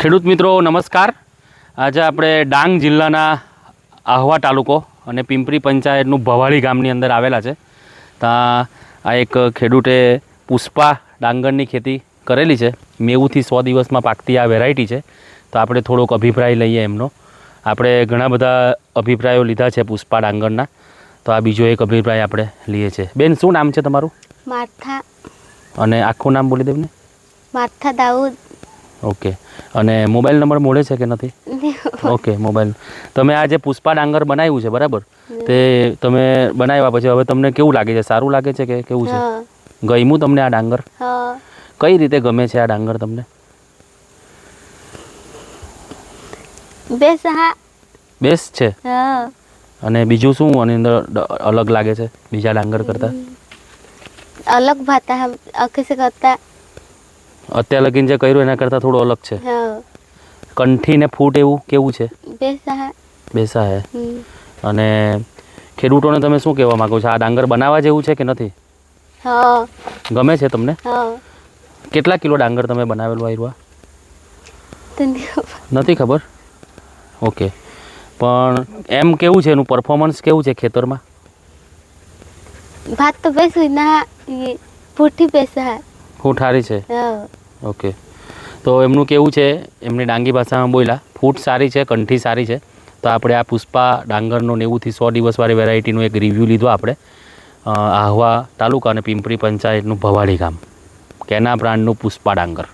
ખેડૂત મિત્રો નમસ્કાર. આજે આપણે ડાંગ જિલ્લાના આહવા તાલુકો અને પિંપરી પંચાયતનું ભવાળી ગામની અંદર આવેલા છે. ત્યાં આ એક ખેડૂતે પુષ્પા ડાંગરની ખેતી કરેલી છે. મેવુંથી સો દિવસમાં પાકતી આ વેરાયટી છે. તો આપણે થોડોક અભિપ્રાય લઈએ એમનો. આપણે ઘણા બધા અભિપ્રાયો લીધા છે પુષ્પા ડાંગરના. તો આ બીજો એક અભિપ્રાય આપણે લઈએ છીએ બેન શું નામ છે તમારું? માર્થા. અને આખું નામ બોલી દેવને? માર્થા દાઉદ. ઓકે. અને મોબાઈલ નંબર મળે છે કે નથી? Okay mobile. તમે આ જે પુષ્પા ડાંગર બનાવ્યું છે બરાબર? તે તમે બનાવ્યા પછી હવે તમને કેવું લાગે છે? સારું લાગે છે કે કેવું છે? ગમ્યું તમને આ ડાંગર? કઈ રીતે ગમે છે આ ડાંગર તમને? બેસ છે? અને બીજું શું આની અંદર અલગ લાગે છે બીજા ડાંગર કરતા? અલગ ભાતા હમ કરતા અત્યારે લગીન જે કર્યું એના કરતાં થોડું અલગ છે. કંઠી ને ફૂટ એવું કેવું છે? બેસા. હે. અને ખેડૂતોને તમે શું કહેવા માંગો છો? આ ડાંગર બનાવવા જેવું છે કે નથી? ગમે છે તમને? કેટલા કિલો ડાંગર તમે બનાવેલું આયરવા નથી ખબર? ઓકે. પણ એમ કેવું છે? એનું પરફોર્મન્સ કેવું છે ખેતરમાં? ભાત તો બેસું ના પૂઠી બેસા. હું ઠારી છે? ઓકે તો એમનું કેવું છે? એમની ડાંગી ભાષામાં બોલ્યા, ફૂટ સારી છે, કંઠી સારી છે. તો આપણે આ પુષ્પા ડાંગરનો નેવુંથી સો દિવસવાળી વેરાયટીનું એક રિવ્યૂ લીધો આપણે. આહવા તાલુકા અને પિંપરી પંચાયતનું ભવાડી ગામ. કેના બ્રાન્ડનું પુષ્પા ડાંગર?